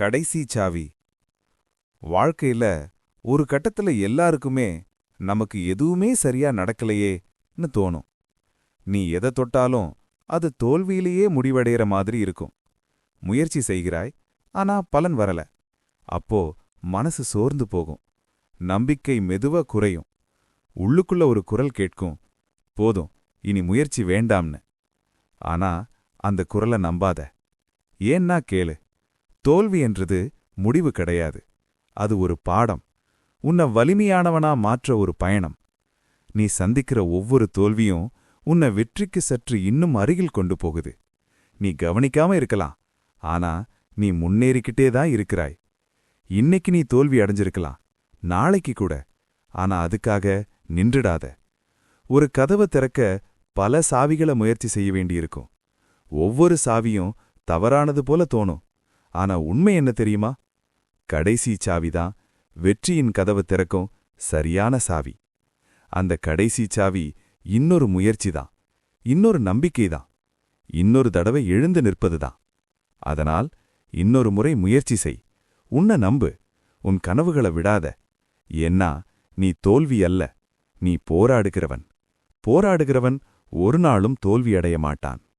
கடைசி சாவி. வாழ்க்கையில ஒரு கட்டத்துல எல்லாருக்குமே நமக்கு எதுவுமே சரியா நடக்கலையேன்னு தோணும். நீ எதை தொட்டாலும் அது தோல்வியிலேயே முடிவடைகிற மாதிரி இருக்கும். முயற்சி செய்கிறாய் ஆனா பலன் வரல. அப்போ மனசு சோர்ந்து போகும். நம்பிக்கை மெதுவா குறையும். உள்ளுக்குள்ள ஒரு குரல் கேட்கும். போதும் இனி முயற்சி வேண்டாம்னு. ஆனா அந்த குரலை நம்பாத. ஏன்னா கேளு. தோல்வி என்றது முடிவு கிடையாது. அது ஒரு பாடம். உன்னை வலிமையானவனா மாற்ற ஒரு பயணம். நீ சந்திக்கிற ஒவ்வொரு தோல்வியும் உன்னை வெற்றிக்கு சற்று இன்னும் அருகில் கொண்டு போகுது. நீ கவனிக்காம இருக்கலாம். ஆனா நீ முன்னேறிக்கிட்டே தான் இருக்கிறாய். இன்னைக்கு நீ தோல்வி அடைஞ்சிருக்கலாம். நாளைக்கு கூட. ஆனா அதுக்காக நின்றுடாத. ஒரு கதவை திறக்க பல சாவிகளை முயற்சி செய்ய வேண்டியிருக்கும். ஒவ்வொரு சாவியும் தவறானது போல தோணும். ஆனா உண்மை என்ன தெரியுமா? கடைசி சாவிதான் வெற்றியின் கதவு திறக்கும் சரியான சாவி. அந்த கடைசி சாவி இன்னொரு முயற்சிதான் இன்னொரு நம்பிக்கைதான் இன்னொரு தடவை எழுந்து நிற்பதுதான். அதனால் இன்னொரு முறை முயற்சி செய். உன்னை நம்பு உன் கனவுகளை விடாத. ஏன்னா நீ தோல்வி அல்ல நீ போராடுகிறவன். போராடுகிறவன் ஒரு நாளும் தோல்வியடைய மாட்டான்.